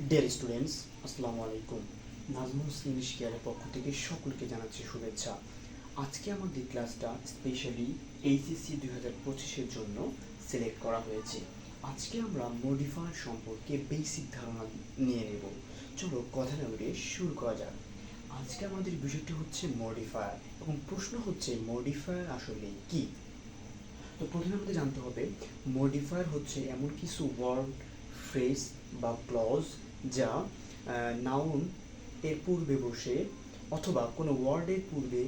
Dear students আসসালামু আলাইকুম। Nazmul English কেয়ারের পক্ষ থেকে সকলকে জানাচ্ছি শুভেচ্ছা। আজকে আমাদের ক্লাসটা স্পেশালি এইচএসসি দুই হাজার পঁচিশের জন্য সিলেক্ট করা হয়েছে। আজকে আমরা মডিফায়ার সম্পর্কে বেসিক ধারণা নিয়ে নেব। চলো কথা না বলে শুরু করা যাক। আজকে আমাদের বিষয়টি হচ্ছে মডিফায়ার এবং প্রশ্ন হচ্ছে মডিফায়ার আসলে কি? তো প্রথমে আমাদের জানতে হবে মডিফায়ার হচ্ছে এমন কিছু ওয়ার্ড ফ্রেজ বা ক্লজ যা নাউন এর পূর্বে বসে অথবা কোনো ওয়ার্ডের পূর্বে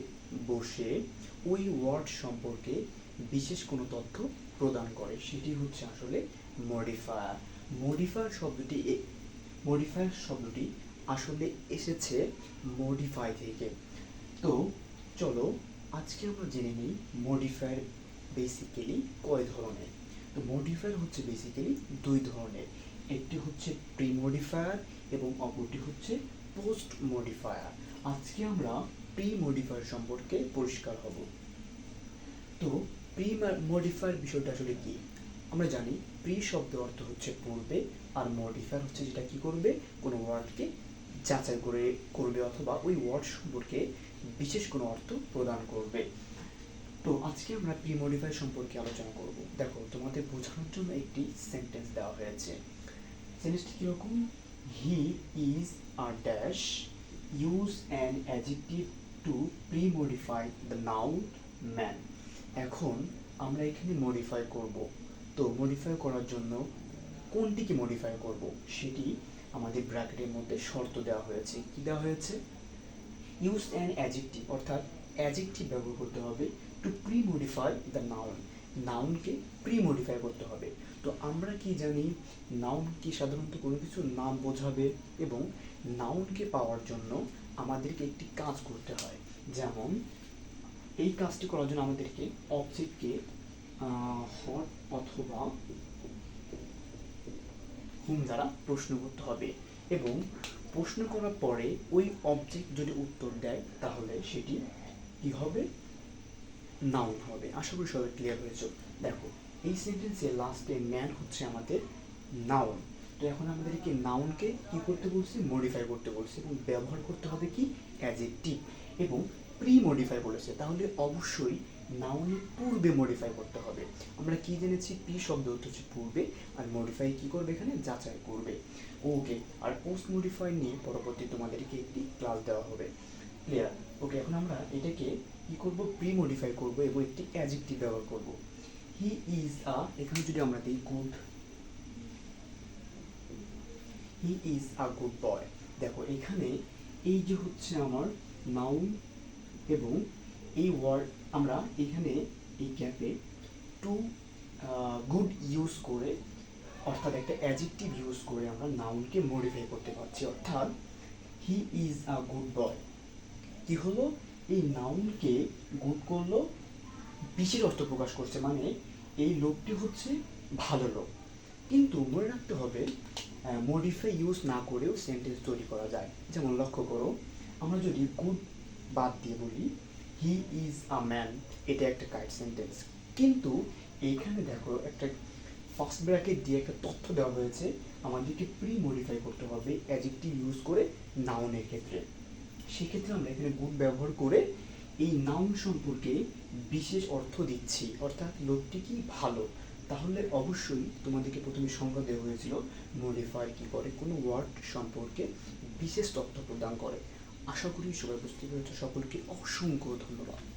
বসে ওই ওয়ার্ড সম্পর্কে বিশেষ কোনো তথ্য প্রদান করে। সেটি হচ্ছে আসলে মডিফায়ার মডিফায়ার শব্দটি মডিফায়ার শব্দটি আসলে এসেছে মডিফাই থেকে। তো চলো আজকে আমরা জেনে নিই মডিফায়ার বেসিক্যালি কয় ধরনের। তো মডিফায়ার হচ্ছে বেসিক্যালি দুই ধরনের। একটি হচ্ছে প্রি মডিফায়ার এবং অপরটি হচ্ছে পোস্ট মডিফায়ার আজকে আমরা প্রি মডিফায়ার সম্পর্কে পরিষ্কার হব। তো প্রি মডিফায়ার বিষয়টা আসলে কি? আমরা জানি প্রি শব্দের অর্থ হচ্ছে পূর্বে আর মডিফায়ার হচ্ছে যেটা কি করবে? কোনো ওয়ার্ডকে যাচাই করে করবে অথবা ওই ওয়ার্ড সম্পর্কে বিশেষ কোনো অর্থ প্রদান করবে। তো আজকে আমরা প্রি মডিফাই সম্পর্কে আলোচনা করব। দেখো, তোমাদের বোঝানোর জন্য একটি সেন্টেন্স দেওয়া হয়েছে। সেন্টেন্সটি কীরকম? He is R dash use an adjective to premodify the noun man এখন আমরা এখানে মডিফাই করব। তো মডিফাই করার জন্য কোনটিকে মডিফাই করব? সেটি আমাদের ব্র্যাকেটের মধ্যে শর্ত দেওয়া হয়েছে। কি দেওয়া হয়েছে? ইউজ অ্যান অ্যাডজেক্টিভ অর্থাৎ অ্যাডজেক্টিভ ব্যবহার করতে হবে to pre modify the noun নাউনকে প্রি মডিফাই করতে হবে। তো আমরা কি জানি নাউন কি সাধারণত কোনো কিছু নাম বোঝাবে এবং নাউনকে পাওয়ার জন্য আমাদেরকে একটি কাজ করতে হয়। যেমন, এই কাজটি করার জন্য আমাদেরকে অবজেক্টকে হট অথবা হুম দ্বারা প্রশ্ন করতে হবে এবং প্রশ্ন করার পরে ওই অবজেক্ট যদি উত্তর দেয়, তাহলে সেটি কি হবে? নাউন হবে। আশা করি সবাই ক্লিয়ার হয়েছে। দেখো, এই সেন্টেন্সে লাস্টে ম্যান হচ্ছে আমাদের নাউন তো এখন আমাদেরকে নাউনকে কি করতে বলছে? মডিফাই করতে বলছে এবং ব্যবহার করতে হবে কি? অ্যাজেক্টিভ এবং প্রি মডিফাই বলেছে। তাহলে অবশ্যই নাউনের পূর্বে মডিফাই করতে হবে। আমরা কি জেনেছি? প্রি শব্দ হচ্ছে পূর্বে। আর মডিফাই কি করবে এখানে? যাচাই করবে। ওকে আর পোস্ট মডিফাই নিয়ে পরবর্তী তোমাদেরকে একটি ক্লাস দেওয়া হবে। ওকে এখন আমরা এটাকে কি করব? প্রি মডিফাই করব এবং একটি অ্যাজেক্টিভ ব্যবহার করব। হি ইজ আ এখানে যদি আমরা দিই good he is a good boy দেখো, এখানে এই যে হচ্ছে আমার নাউন এবং এই ওয়ার্ড আমরা এখানে এই গ্যাপে টু গুড ইউজ করে, অর্থাৎ একটা অ্যাজেক্টিভ ইউজ করে আমরা নাউনকে মডিফাই করতে পারছি। অর্থাৎ হি ইজ আ গুড বয় কি হলো? এই নাউনকে গুড করল, বিশেষ অর্থ প্রকাশ করছে মানে এই লোকটি হচ্ছে ভালো লোক। কিন্তু মনে রাখতে হবে মডিফাই ইউজ না করেও সেন্টেন্স তৈরি করা যায়। যেমন লক্ষ্য করো, আমরা যদি গুড বাদ দিয়ে বলি হি ইজ আ ম্যান এটা একটা কাইট সেন্টেন্স কিন্তু এইখানে দেখো, একটা ফার্স্ট ব্র্যাকেট দিয়ে একটা তথ্য দেওয়া হয়েছে, আমাদেরকে প্রি মডিফাই করতে হবে অ্যাজেক্টিভ ইউজ করে নাউনের ক্ষেত্রে। সেক্ষেত্রে আমরা এখানে গুড ব্যবহার করে এই নাউন সম্পর্কে বিশেষ অর্থ দিচ্ছি। অর্থাৎ লোকটি কি ভালো? তাহলে অবশ্যই তোমাদেরকে প্রথমে সংজ্ঞা দেওয়া হয়েছিল মডিফাই কি করে? কোনো ওয়ার্ড সম্পর্কে বিশেষ তথ্য প্রদান করে। আশা করি সবাই বুঝতে পেরেছ। সকলকে অসংখ্য ধন্যবাদ।